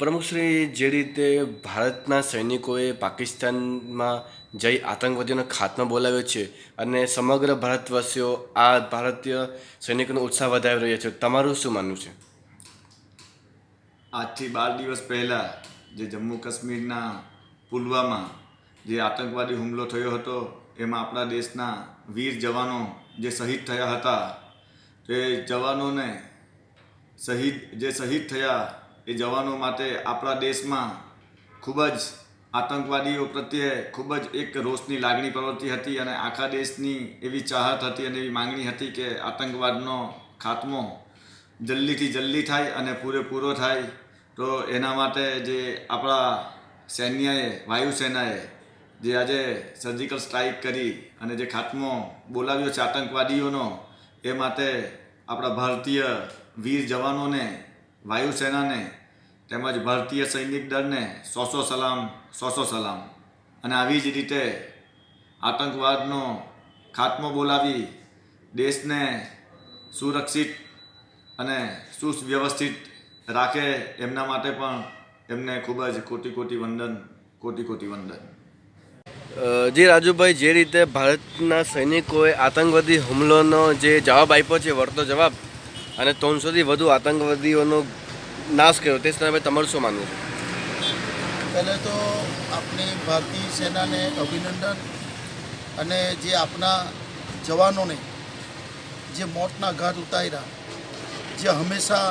પ્રમુખશ્રી જે રીતે ભારતના સૈનિકોએ પાકિસ્તાનમાં જઈ આતંકવાદીઓનો ખાત્મો બોલાવ્યો છે અને સમગ્ર ભારતવાસીઓ આ ભારતીય સૈનિકોનો ઉત્સાહ વધારી રહ્યા છે, તમારું શું માનવું છે? આજથી બાર દિવસ પહેલાં જે જમ્મુ કાશ્મીરના પુલવામા જે આતંકવાદી હુમલો થયો હતો, એમાં આપણા દેશના વીર જવાનો જે શહીદ થયા હતા, તે જવાનોને શહીદ, જે શહીદ થયા એ જવાનો માટે આપણા દેશમાં ખૂબ જ આતંકવાદીઓ પ્રત્યે ખૂબ જ એક રોષની લાગણી પ્રવૃત્તિ હતી અને આખા દેશની એવી ચાહત હતી અને એવી માંગણી હતી કે આતંકવાદનો ખાત્મો જલ્દીથી જલ્દી થાય અને પૂરેપૂરો થાય. તો એના માટે જે આપણા સૈન્યએ, વાયુસેનાએ જે આજે સર્જિકલ સ્ટ્રાઇક કરી અને જે ખાત્મો બોલાવ્યો છે આતંકવાદીઓનો, એ માટે આપણા ભારતીય વીર જવાનોને વાયુસેનાને તેમજ ભારતીય સૈનિક દળને સો સો સલામ સો સો સલામ. અને આવી જ રીતે આતંકવાદનો ખાત્મો બોલાવી દેશને સુરક્ષિત અને સુવ્યવસ્થિત રાખે એમના માટે પણ એમને ખૂબ જ કોટી કોટી વંદન કોટી કોટી વંદન જી રાજુભાઈ, જે રીતે ભારતના સૈનિકોએ આતંકવાદી હુમલોનો જે જવાબ આપ્યો છે, વળતો જવાબ અને ત્રણસોથી વધુ આતંકવાદીઓનો નાશ કર્યો. તે સમયે તમારું શું માનવું છે? પહેલે તો આપણી ભારતીય સેનાને અભિનંદન અને જે આપણા જવાનોને જે મોતના ઘાટ ઉતાર્યા, જે હંમેશા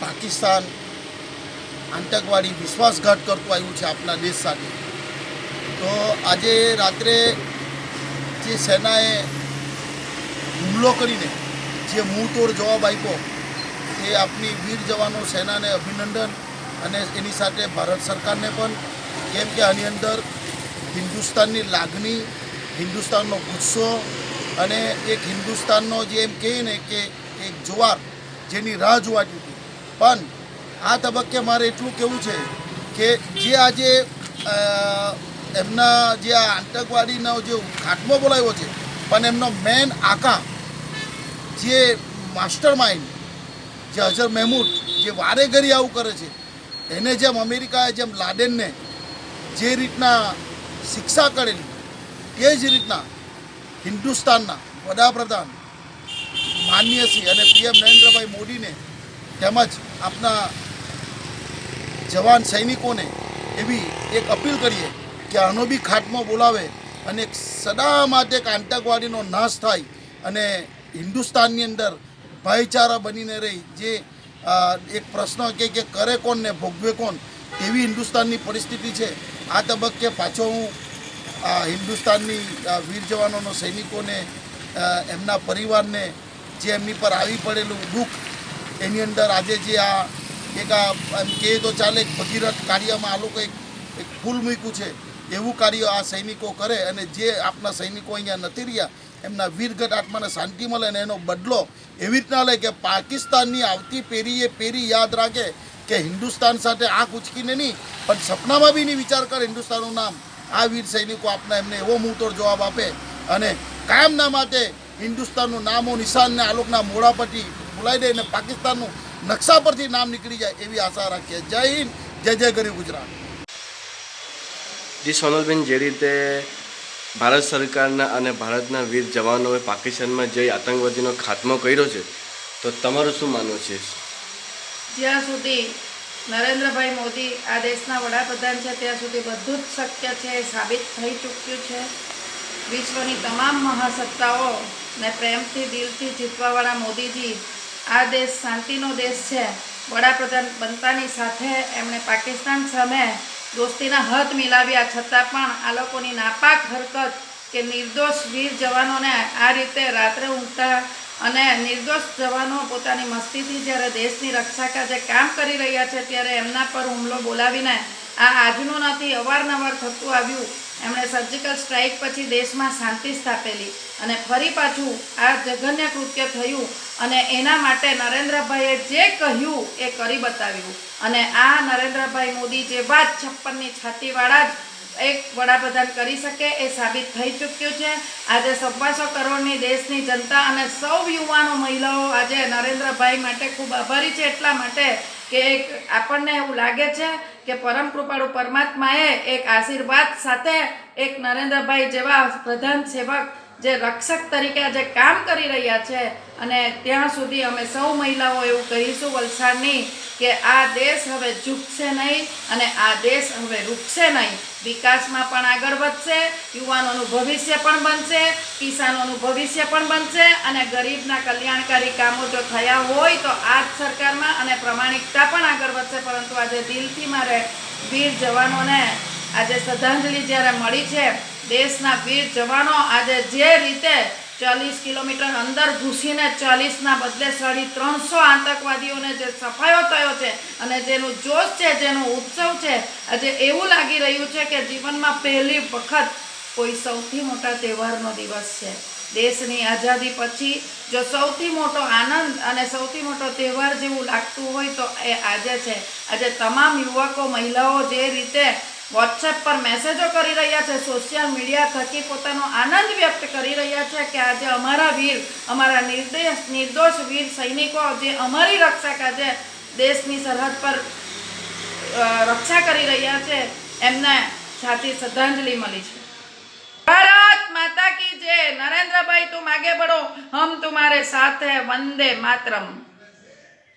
પાકિસ્તાન આતંકવાદી વિશ્વાસઘાત કરતું આવ્યું છે આપણા દેશ સાથે. તો આજે રાત્રે જે સેનાએ હુમલો કરીને જે મુંહતોડ જવાબ આપ્યો, એ આપની વીર જવાનો સેનાને અભિનંદન અને એની સાથે ભારત સરકારને પણ, કેમ કે આની અંદર હિન્દુસ્તાનની લાગણી, હિન્દુસ્તાનનો ગુસ્સો અને એક હિન્દુસ્તાનનો જે એમ કહીએ ને કે એક જોવાર જેની રાહ જોવાતી હતી. પણ આ તબક્કે મારે એટલું કહેવું છે કે જે આજે એમના જે આ આતંકવાદીનો જે ખાટમો બોલાવ્યો છે, પણ એમનો મેન આકા જે માસ્ટર માઇન્ડ જે અઝર મહેમૂદ, જે વારે ઘરી આવું કરે છે, એને જેમ અમેરિકાએ જેમ લાડેનને જે રીતના શિક્ષા કરેલી, એ જ રીતના હિન્દુસ્તાનના વડાપ્રધાન માન્ય સિંહ અને પીએમ નરેન્દ્રભાઈ મોદીને તેમજ આપના જવાન સૈનિકોને એવી એક અપીલ કરીએ કે આનો બી ખાત્મો બોલાવે અને સદા માટે એક આતંકવાદીનો નાશ થાય અને હિન્દુસ્તાનની અંદર ભાઈચારા બનીને રહી, જે એક પ્રશ્ન કે કે કરે કોણ ને ભોગવે કોણ, એવી હિન્દુસ્તાનની પરિસ્થિતિ છે. આ તબક્કે પાછો હું હિન્દુસ્તાનની વીર જવાનોનો સૈનિકોને એમના પરિવારને જે એમની પર આવી પડેલું દુઃખ, એની અંદર આજે જે આ એક આ એમ કહીએ તો ચાલે ભગીરથ કાર્યમાં આ લોકો એક એક ફૂલ મૂક્યું છે. એવું કાર્ય આ સૈનિકો કરે અને જે આપણા સૈનિકો અહીંયા નથી રહ્યા એમના વીરગત આત્માને શાંતિ મળે અને એનો બદલો એવી રીતના લે કે પાકિસ્તાનની આવતી પેઢીએ પેઢી યાદ રાખે કે હિન્દુસ્તાન સાથે આંખ ઉચકીને નહીં, પણ સપનામાં બી નહીં વિચાર કરે હિન્દુસ્તાનનું નામ. આ વીર સૈનિકો આપના એમને એવો મૂતોડ જવાબ આપે અને કાયમના માટે હિન્દુસ્તાનનું નામો નિશાનને આ લોકોના મોડા પરથી બોલાવી દે અને પાકિસ્તાનનું નકશા પરથી નામ નીકળી જાય એવી આશા રાખીએ. જય હિન્દ, જય જય ગરીબ ગુજરાત. જી સોનલબેન, જે રીતે ભારત સરકારના અને ભારતના વીર જવાનોએ પાકિસ્તાનમાં જઈ આતંકવાદીનો ખાત્મો કર્યો છે, તો તમારું શું માનવું છે? જ્યાં સુધી નરેન્દ્રભાઈ મોદી આ દેશના વડાપ્રધાન છે, ત્યાં સુધી બધું જ શક્ય છે એ સાબિત થઈ ચૂક્યું છે. વિશ્વની તમામ મહાસત્તાઓ ને પ્રેમથી દિલથી જીતવાવાળા મોદીજી આ દેશ શાંતિનો દેશ છે. વડાપ્રધાન બનતાની સાથે એમણે પાકિસ્તાન સામે દોસ્તીના હથ મિલાવ્યા છતાં પણ આ લોકોની નાપાક હરકત કે નિર્દોષ વીર જવાનોને આ રીતે રાત્રે ઊંઘતા અને નિર્દોષ જવાનો પોતાની મસ્તીથી જ્યારે દેશની રક્ષા કાજે કામ કરી રહ્યા છે ત્યારે એમના પર હુમલો બોલાવીને આ આજનું નથી, અવારનવાર થતું આવ્યું. એમણે સર્જિકલ સ્ટ્રાઇક પછી દેશમાં શાંતિ સ્થાપેલી અને ફરી પાછું આ જઘન્ય કૃત્ય થયું અને એના માટે નરેન્દ્રભાઈએ જે કહ્યું એ કરી બતાવ્યું. અને આ નરેન્દ્રભાઈ મોદી જેવા જ છપ્પનની છાતીવાળા જ એક વડાપ્રધાન કરી શકે એ સાબિત થઈ ચૂક્યું છે. આજે સવાસો કરોડની દેશની જનતા અને સૌ યુવાનો મહિલાઓ આજે નરેન્દ્રભાઈ માટે ખૂબ આભારી છે. એટલા માટે કે આપણને એવું લાગે છે કે પરમ કૃપાળુ પરમાત્માએ એક આશીર્વાદ સાથે એક નરેન્દ્રભાઈ જેવા પ્રધાન સેવક, જે રક્ષક તરીકે આજે કામ કરી રહ્યા છે. અને ત્યાં સુધી અમે સૌ મહિલાઓ એવું કહીશું, વલસાડની કે આ દેશ હવે ઝૂકશે નહીં અને આ દેશ હવે રૂકશે નહીં. વિકાસમાં પણ આગળ વધશે, યુવાનોનું ભવિષ્ય પણ બનશે, કિસાનોનું ભવિષ્ય પણ બનશે અને ગરીબના કલ્યાણકારી કામો જો થયા હોય તો આ જ સરકારમાં અને પ્રમાણિકતા પણ આગળ વધશે. પરંતુ આજે દિલથી મારે વીર જવાનોને આજે શ્રદ્ધાંજલિ જ્યારે મળી છે, દેશના વીર જવાનો આજે જે રીતે ચાલીસ કિલોમીટર અંદર ઘૂસીને ચાલીસના બદલે સાડી ત્રણસો આતંકવાદીઓને જે સફાયો થયો છે અને જેનું જોશ છે, જેનો ઉત્સવ છે, આજે એવું લાગી રહ્યું છે કે જીવનમાં પહેલી વખત કોઈ સૌથી મોટા તહેવારનો દિવસ છે. દેશની આઝાદી પછી જો સૌથી મોટો આનંદ અને સૌથી મોટો તહેવાર જેવું લાગતું હોય તો એ આજે છે. આજે તમામ યુવકો, મહિલાઓ જે રીતે વોટ્સએપ પર મેસેજો કરી રહ્યા છે સોશિયલ મીડિયા થકી પોતાનો આનંદ વ્યક્ત કરી રહ્યા છે કે આજે અમારા વીર, અમારા નિર્દેશ, નિર્દોષ વીર સૈનિકો જે અમારી રક્ષક આજે દેશની સરહદ પર રક્ષા કરી રહ્યા છે, એમને સાચી શ્રદ્ધાંજલિ મળી છે. ભારત માતા કી જય. નરેન્દ્રભાઈ, તું માગે બળો હમ તુમારે સાથે વંદે માતરમ.